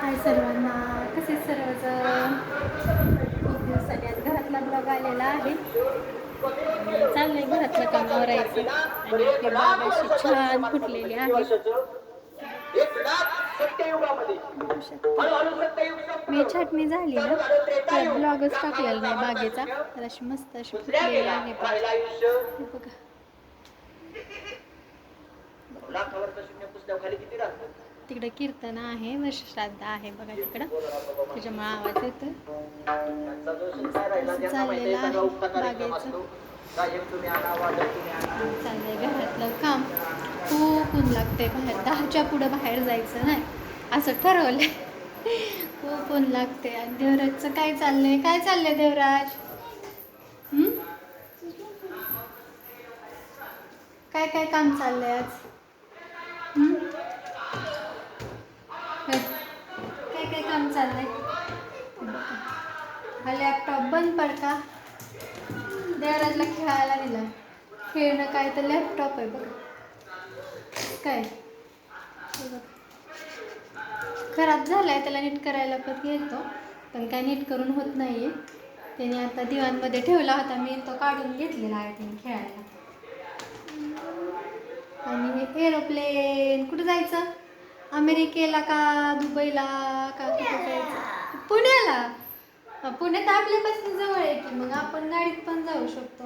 हाय सर्वांना? कसे सर्वजण? खूप दिवसांनी आज घरातला ब्लॉग आलेला आहे. चाललंय घरातलं काम यायचं आणि आपली बाग अशी छान फुटलेली आहे. मी छाटणी झाली ना. तर ब्लॉगच टाकलेला नाही बागेचा. तर अशी मस्त अशी फुटलेली आहे बघा. तिकडं कीर्तन आहे व श्राद्ध आहे बघा तिकडं. त्याच्यामुळे आवाज येतो चाललेला आहे बागेचं. चाललंय घरातलं काम. खूप ऊन लागते बाहेर. दहाच्या पुढं बाहेर जायचं नाही. असं ठरवलंय. खूप ऊन लागते आणि देवराजचं काय चाललंय? काय चाललंय देवराज? काय काय काम चाललंय आज हम्म? होय. काय काम चाललंय. हा लॅपटॉप बंद पड का? देवराजला खेळायला दिला खेळणं काय तर लॅपटॉप आहे बघा. काय? बघा. खराब झालाय त्याला नीट करायला पण घेतो पण काय नीट करून होत नाहीये. त्याने आता दिवाणमध्ये ठेवला होता. मी तो काढून घेतलेला आहे त्याने खेळायला. आणि हे एरोप्लेन कुठं जायचं? अमेरिकेला का दुबईला का कुठं जायचं? पुण्याला. हा, पुण्यात आपल्यापासून जवळ आहे की मग आपण गाडीत पण जाऊ शकतो.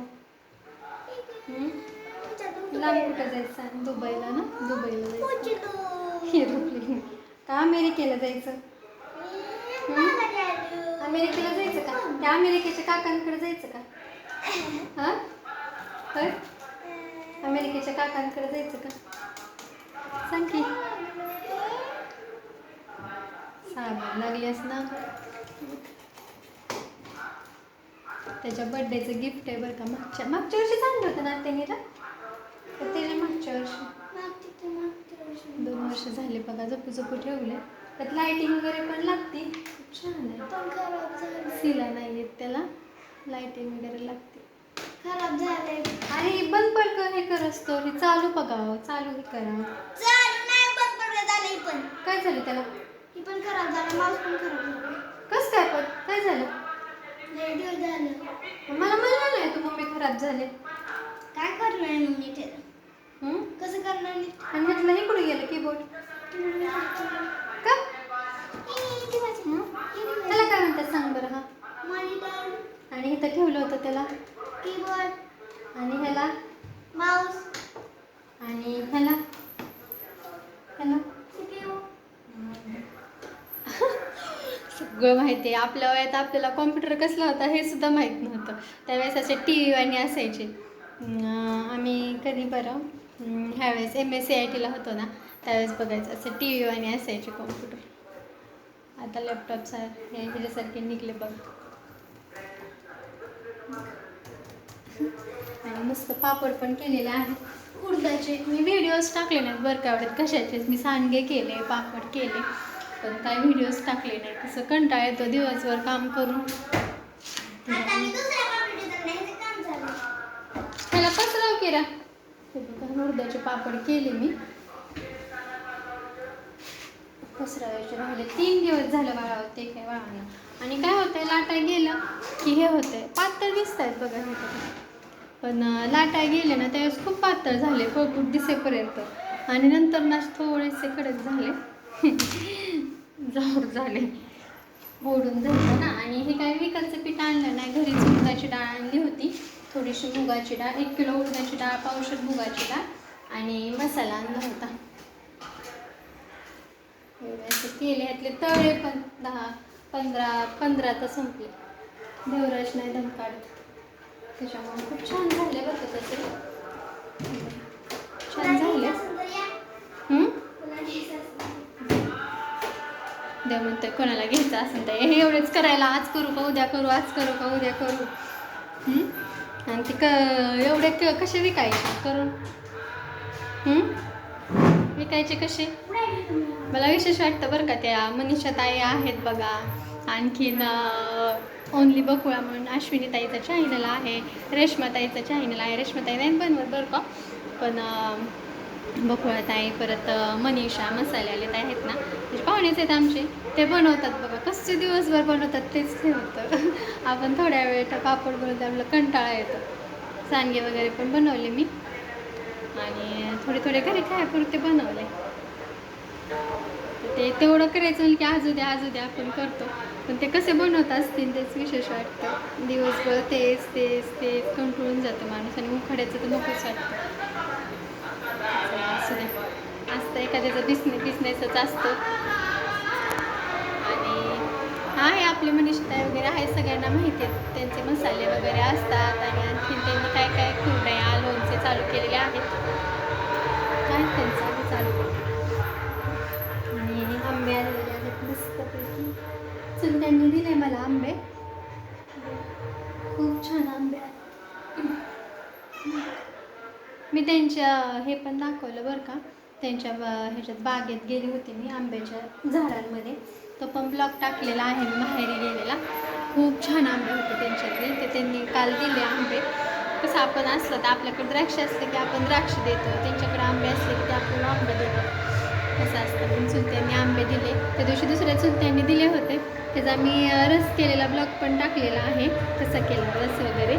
लांब कुठं जायचं? आणि दुबईला ना? दुबईला जायचं. का अमेरिकेला जायचं? अमेरिकेला जायचं का? त्या अमेरिकेच्या काकांकडे जायचं का? हां? होय? अमेरिकेच्या काकांकडे जायचं का? सांग की. साबण लागलीस ना. त्याच्या बर्थडेचं गिफ्ट आहे बरं का. मागच्या मागच्या वर्षी चांगलं होतं ना त्यांनीला तर त्याच्या मागच्या वर्षी. दोन वर्ष झाले बघा जपू जपू ठेवले त्यात लाईटिंग वगैरे पण लागते. खूप छान आहे. सिला नाही येत त्याला. लाईटिंग वगैरे लागते. खराब झालंय. आणि बंद पडक हे कर असतो हे चालू बघावं चालू हे पण. काय झालं त्याला? ही पण खराब झालं माऊस पण खराब झालं. कस काय पण? काय झालं? दिवस झालं. मला म्हणलं नाही तू मम्मी खराब झाले. काय करणार आहे मग नीट? याला? हम्म? कसं करणार आणि म्हटलं हे कुठे गेलं कीबोर्ड का? त्याला काय म्हणतात सांग बरं हा? मॉनिटर आणि इथं ठेवलं होतं त्याला. कीबोर्ड आणि ह्याला. माऊस आणि ह्याला. ह्याला सीपीयू सगळं माहिती आहे. आपल्या वयात आपल्याला कॉम्प्युटर कसला होता हे सुद्धा माहीत नव्हतं. त्यावेळेस असे टी व्ही आणि असायचे आम्ही कधी बरं ह्यावेळेस एम एस सी आय टीला होतो ना त्यावेळेस बघायचं. असं टी व्ही आणि असायचे कॉम्प्युटर आता लॅपटॉपचा हे ह्याच्यासारखे निघले बघ. आणि मस्त पापड पण केलेले आहेत. उडदाचे मी व्हिडिओज टाकले नाहीत बरं का एवढ्यात. कशाचेच? मी सांडगे केले पापड केले. पण काय व्हिडिओज टाकले नाही. तसं कंटाळा येतो दिवसभर काम करून. ह्याला पसराव केला उडदाचे पापड केले मी. पसरावायचे राहिले. तीन दिवस झालं वाळावं ते काय वाळानं आणि काय होतंय लाटाय गेलं की हे होतंय. पातळ दिसत आहेत बघा हे बघा. पण अं, लाटाय गेले ना त्यावेळेस खूप पातळ झाले. पोळपूट दिसेपर्यंत. आणि नंतर ना थोडेसे कडक झाले. जाऊर झाले. ओढून झालं ना. आणि हे काय विकतचं पीठ आणलं नाही. घरीच उडदाची डाळ आणली होती. थोडीशी मुगाची डाळ एक किलो उडदाची डाळ पावशर मुगाची डाळ आणि मसाला आणला होता. एवढे असे केले. यातले तळे पण दहा पंधरा पंधरा तर संपले. देवराज नाही धमकाड त्याच्यामुळे खूप छान झाले बघ तसे. देव कोणाला घ्यायचं असेल तर. हे एवढेच करायला आज करू का उद्या करू आज करू का उद्या करू. आणि ते क एवढे क कसे विकायचे? करून. विकायचे कसे? मला विशेष वाटतं बरं का त्या मनीषा ताई आहेत बघा. आणखीन ओनली बकुळा म्हणून अश्विनी ताईचा चॅनल आहे. रेश्मा ताईचा चॅनल आहे. रेश्मा ताई नाही बनवत बरं का. पण अं, आहे परत मनीषा मसाले आले आहेत ना. म्हणजे पाहुणेच आहेत आमचे. ते बनवतात बघा. कसे दिवसभर बनवतात तेच ठेवतं होतं. आपण थोड्या वेळ तर पापड बनवतो आपला कंटाळा येतो. सांडगे वगैरे पण बनवले मी. आणि थोडे थोडे घरी खायापुरते बनवले. ते तेवढं करायचं म्हणजे की आजू द्या आजू द्या आपण करतो. पण ते कसे बनवत असतील तेच विशेष वाटतं. दिवसभर तेच तेच तेच कंटाळून जातं माणूस आणि उखाड्याचं तर नकोच वाटतं चला, असू द्या असतं एखाद्याचं बिझनेस बिझनेसच असतो. आणि आहे आपले मनीषताई वगैरे आहे सगळ्यांना माहिती आहेत त्यांचे मसाले वगैरे असतात आणि आणखी त्यांनी काय काय कुरडया लोणचे चालू केलेले आहेत. काय त्यांचं आधी चालू? आणि आंबे आलेले आहेत मस्तपैकी. चल त्यांनी दिले मला आंबे. खूप छान आंबे आहेत. मी त्यांच्या हे पण दाखवलं बरं का. त्यांच्या बा ह्याच्यात बागेत गेली होती मी आंब्याच्या झाडांमध्ये. तो पण ब्लॉक टाकलेला आहे मी माहेरी गेलेला. खूप छान आंबे होते त्यांच्यातले ते त्यांनी काल दिले आंबे. कसं आपण असलं तर आपल्याकडे द्राक्ष असले की आपण द्राक्ष देतो. त्यांच्याकडे आंबे असले की ते आंबे देतो. कसं असतं. पण चुलत्यांनी आंबे दिले. त्या दिवशी दुसऱ्या चुलत्यांनी दिले होते. त्याचा मी रस केलेला ब्लॉग पण टाकलेला आहे. कसा केला रस वगैरे.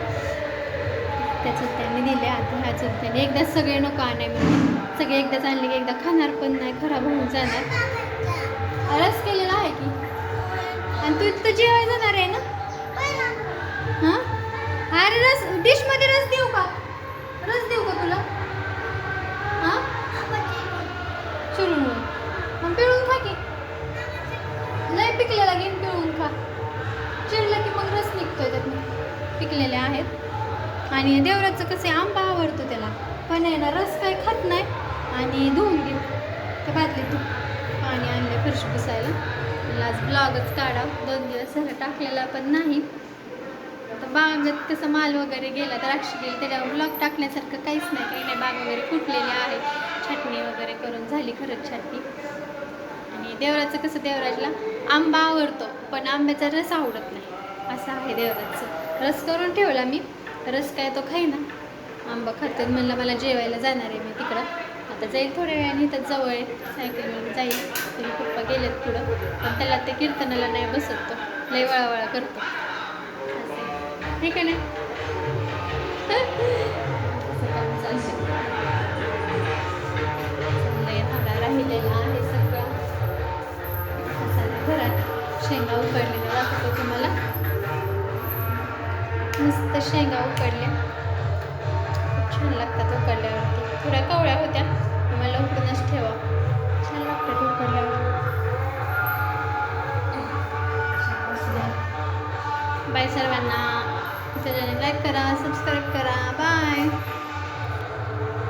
त्या चुलत्यांनी दिले आता ह्या चुलत्याने एकदा सगळे नको आणाय म्हणून. सगळे एकदाच आणले की एकदा खाणार पण नाही खराब होऊन जाणार. रस केलेला आहे की? आणि तू इथं जेवायला जाणार आहे ना? हां? अरे रस डिशमध्ये रस देऊ का? आणि देवराचं कसं आहे, आंबा आवडतो त्याला. पण आहे ना रस काही खात नाही आणि धुवून घे. त्या तू. पाणी आणलं फरशी पुसायला. म्हणलं आज ब्लॉगच काढा दोन दिवस झालं टाकलेला पण नाही. आता बागेत कसं माल वगैरे गेला द्राक्ष गेली त्याच्यावर ब्लॉग टाकण्यासारखं काहीच नाही. काही नाही बाग वगैरे फुटलेली आहे. छाटणी वगैरे करून झाली खरंच छाटणी. आणि देवराचं कसं देवराजला आंबा आवडतो पण आंब्याचा रस आवडत नाही. असं आहे देवराजचं. रस करून ठेवला मी. रस काय तो खाई ना आंबा खातात म्हणलं मला जेवायला जाणार आहे मी तिकडं. आता जाईल थोड्या वेळाने इथं जवळ आहे. सायकलवर जाईल. तुम्ही पप्पा गेलेत पुढं. पण त्याला ते कीर्तनाला नाही बसत तो. लय वळावळा करतो. असं ठीक आहे. ना असं राहिलेला आहे सगळं. घरात. शेंगा उकडलेल्या दाखवतो तुम्हाला. शेंगा उकडल्या खूप छान लागतात हो, उकडल्यावरती थोड्या कवळ्या होत्या. तुम्हाला उकडूनच ठेवा.